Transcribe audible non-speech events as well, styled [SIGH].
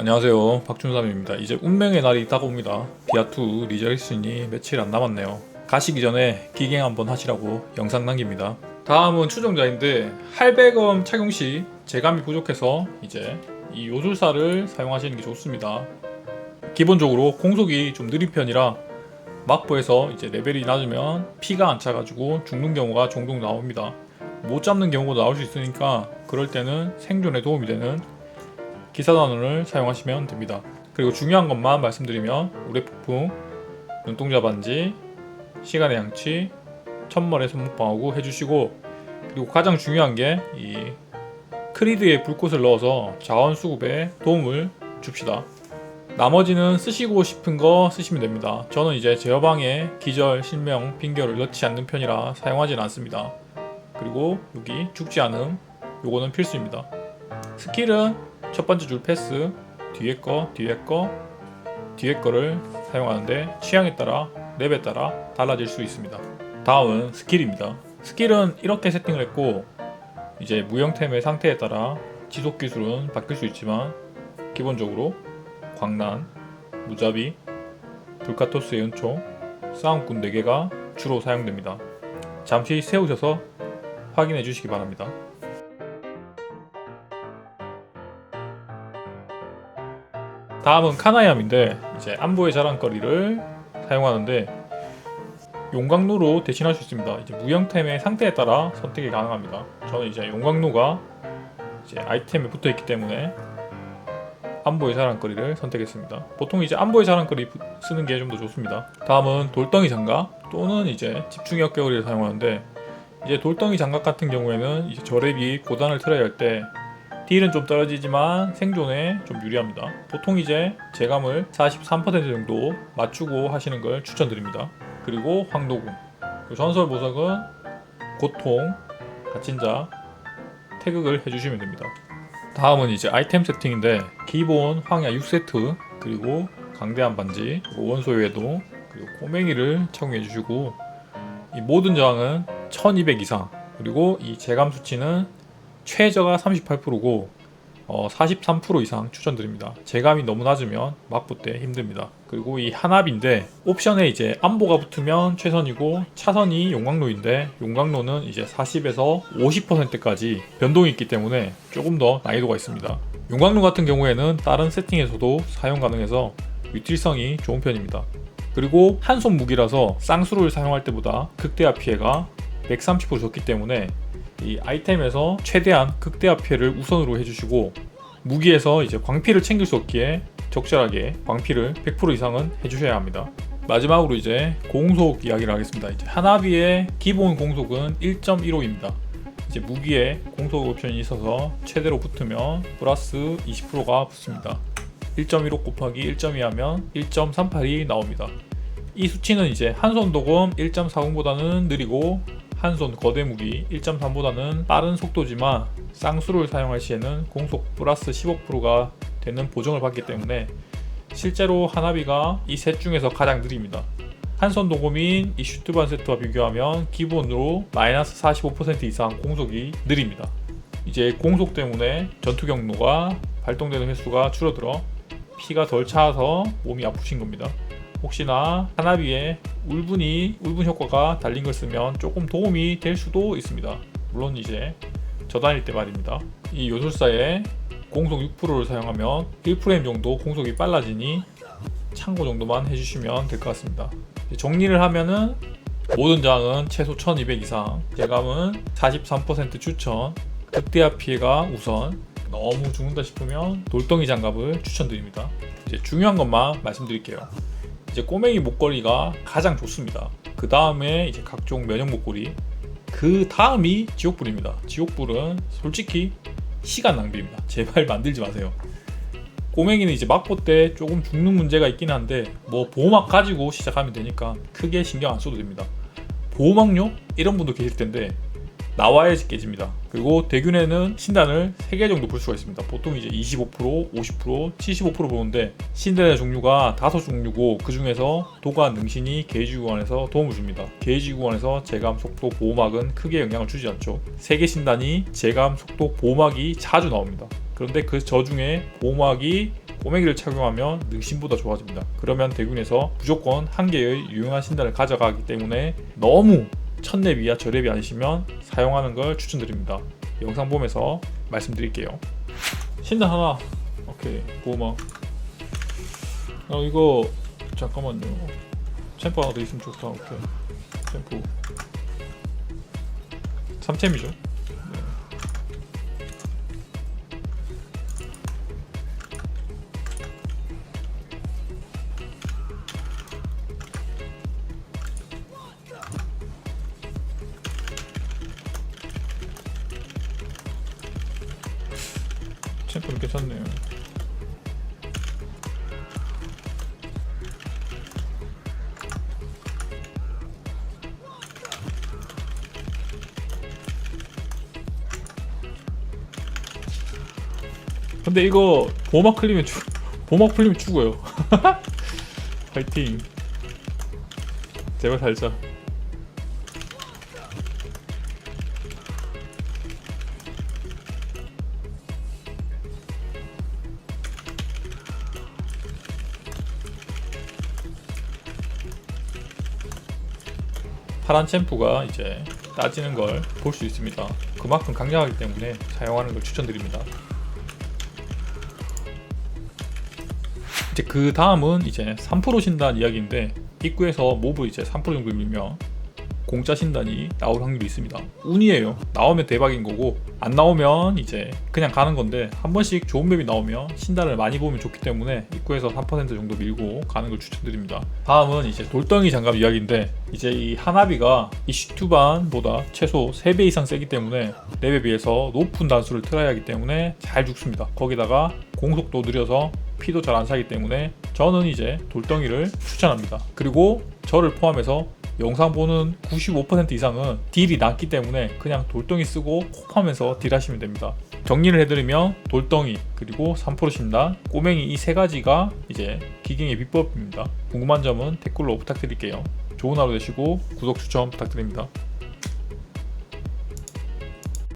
안녕하세요. 박준삼입니다. 이제 운명의 날이 다가옵니다. 비아2 리저레이션이 며칠 안 남았네요. 가시기 전에 기갱 한번 하시라고 영상 남깁니다. 다음은 추종자인데 할배검 착용 시 재감이 부족해서 이제 이 요술사를 사용하시는 게 좋습니다. 기본적으로 공속이 좀 느린 편이라 막부에서 이제 레벨이 낮으면 피가 안 차가지고 죽는 경우가 종종 나옵니다. 못 잡는 경우도 나올 수 있으니까 그럴 때는 생존에 도움이 되는 기사단원을 사용하시면 됩니다. 그리고 중요한 것만 말씀드리면 우레폭풍, 눈동자 반지, 시간의 양치, 천머리 손목방하고 해주시고 그리고 가장 중요한 게 이 크리드에 불꽃을 넣어서 자원 수급에 도움을 줍시다. 나머지는 쓰시고 싶은 거 쓰시면 됩니다. 저는 이제 제어방에 기절, 실명, 빙결을 넣지 않는 편이라 사용하진 않습니다. 그리고 여기 죽지 않음, 요거는 필수입니다. 스킬은 첫 번째 줄 패스, 뒤에 거, 뒤에 거, 뒤에 거를 사용하는데 취향에 따라 랩에 따라 달라질 수 있습니다. 다음은 스킬입니다. 스킬은 이렇게 세팅을 했고 이제 무형템의 상태에 따라 지속 기술은 바뀔 수 있지만 기본적으로 광란, 무자비, 불카토스의 연총, 싸움꾼 4개가 주로 사용됩니다. 잠시 세우셔서 확인해 주시기 바랍니다. 다음은 카나이암인데 이제 안보의 자랑거리를 사용하는데 용광로로 대신할 수 있습니다. 이제 무형템의 상태에 따라 선택이 가능합니다. 저는 이제 용광로가 이제 아이템에 붙어 있기 때문에 안보의 자랑거리를 선택했습니다. 보통 이제 안보의 자랑거리 부- 쓰는 게 좀 더 좋습니다. 다음은 돌덩이 장갑 또는 이제 집중의 어깨거리를 사용하는데 이제 돌덩이 장갑 같은 경우에는 이제 저랩이 고단을 틀어야 할 때 딜은 좀 떨어지지만 생존에 좀 유리합니다. 보통 이제 제감을 43% 정도 맞추고 하시는 걸 추천드립니다. 그리고 황도군, 그 전설 보석은 고통, 갇힌 자, 태극을 해주시면 됩니다. 다음은 이제 아이템 세팅인데 기본 황야 6세트 그리고 강대한 반지 그리고 원소 외도 그리고 꼬맹이를 착용해 주시고 이 모든 저항은 1200 이상 그리고 이 재감 수치는 최저가 38%고 어, 43% 이상 추천드립니다. 재감이 너무 낮으면 막부 때 힘듭니다. 그리고 이 한압인데 옵션에 이제 안보가 붙으면 최선이고 차선이 용광로인데 용광로는 이제 40에서 50%까지 변동이 있기 때문에 조금 더 난이도가 있습니다. 용광로 같은 경우에는 다른 세팅에서도 사용 가능해서 유틸성이 좋은 편입니다. 그리고 한 손 무기라서 쌍수를 사용할 때보다 극대화 피해가 130% 적기 때문에 이 아이템에서 최대한 극대화 피해를 우선으로 해주시고 무기에서 이제 광피를 챙길 수 없기에 적절하게 광피를 100% 이상은 해주셔야 합니다. 마지막으로 이제 공속 이야기를 하겠습니다. 이제 하나비의 기본 공속은 1.15입니다. 이제 무기에 공속 옵션이 있어서 최대로 붙으면 플러스 20%가 붙습니다. 1.15 곱하기 1.2 하면 1.38이 나옵니다. 이 수치는 이제 한손 도검 1.40보다는 느리고 한 손 거대 무기 1.3보다는 빠른 속도지만 쌍수를 사용할 시에는 공속 플러스 15%가 되는 보정을 받기 때문에 실제로 하나비가 이 셋 중에서 가장 느립니다. 한손 도검인 이 슈트반 세트와 비교하면 기본으로 마이너스 45% 이상 공속이 느립니다. 이제 공속 때문에 전투 경로가 발동되는 횟수가 줄어들어 피가 덜 차서 몸이 아프신 겁니다. 혹시나 하나비에 울분이 울분 효과가 달린 걸 쓰면 조금 도움이 될 수도 있습니다. 물론 이제 저단일 때 말입니다. 이 요술사에 공속 6%를 사용하면 1프레임 정도 공속이 빨라지니 참고 정도만 해주시면 될 것 같습니다. 정리를 하면은 모든 장은 최소 1200 이상, 제감은 43% 추천, 극대화 피해가 우선, 너무 죽는다 싶으면 돌덩이 장갑을 추천드립니다. 이제 중요한 것만 말씀드릴게요. 이제 꼬맹이 목걸이가 가장 좋습니다. 그 다음에 이제 각종 면역 목걸이. 그 다음이 지옥불입니다. 지옥불은 솔직히 시간 낭비입니다. [LAUGHS] 제발 만들지 마세요. 꼬맹이는 이제 막보 때 조금 죽는 문제가 있긴 한데 뭐 보호막 가지고 시작하면 되니까 크게 신경 안 써도 됩니다. 보호막요? 이런 분도 계실 텐데 나와야지 깨집니다. 그리고 대균에는 신단을 3개 정도 볼 수가 있습니다. 보통 이제 25%, 50%, 75% 보는데 신단의 종류가 5종류고 그 중에서 도관, 능신이 게이지 구간에서 도움을 줍니다. 게이지 구간에서 재감, 속도, 보호막은 크게 영향을 주지 않죠. 3개 신단이 재감, 속도, 보호막이 자주 나옵니다. 그런데 그 저 중에 보호막이 꼬맹이를 착용하면 능신보다 좋아집니다. 그러면 대군에서 무조건 한 개의 유용한 신단을 가져가기 때문에 너무 첫랩 이하 저랩이 아니시면 사용하는 걸 추천드립니다. 영상 보면서 말씀드릴게요. 신단 하나. 오케이 보호막. 어 이거 잠깐만요. 챔프 하나 더 있으면 좋다. 오케이. 챔프. 3챔이죠. 챔프는 괜찮네요. 근데 이거 보막 클리면 죽 보막 풀리면 죽어요. 파이팅. 제발 살자. 파란 챔프가 이제 따지는 걸 볼 수 있습니다. 그만큼 강력하기 때문에 사용하는 걸 추천드립니다. 이제 그 다음은 이제 3% 신단 이야기인데 입구에서 모브 이제 3% 정도 밀면 공짜 신단이 나올 확률이 있습니다. 운이에요. 나오면 대박인 거고 안 나오면 이제 그냥 가는 건데 한 번씩 좋은 맵이 나오면 신단을 많이 보면 좋기 때문에 입구에서 3% 정도 밀고 가는 걸 추천드립니다. 다음은 이제 돌덩이 장갑 이야기인데 이제 이 하나비가 이 슈투반보다 최소 3배 이상 세기 때문에 랩에 비해서 높은 단수를 틀어야 하기 때문에 잘 죽습니다. 거기다가 공속도 느려서 피도 잘 안 차기 때문에 저는 이제 돌덩이를 추천합니다. 그리고 저를 포함해서 영상 보는 95% 이상은 딜이 낮기 때문에 그냥 돌덩이 쓰고 콕하면서 딜하시면 됩니다. 정리를 해드리면 돌덩이 그리고 3% 신단 꼬맹이 이 세 가지가 이제 기갱의 비법입니다. 궁금한 점은 댓글로 부탁드릴게요. 좋은 하루 되시고 구독 추천 부탁드립니다.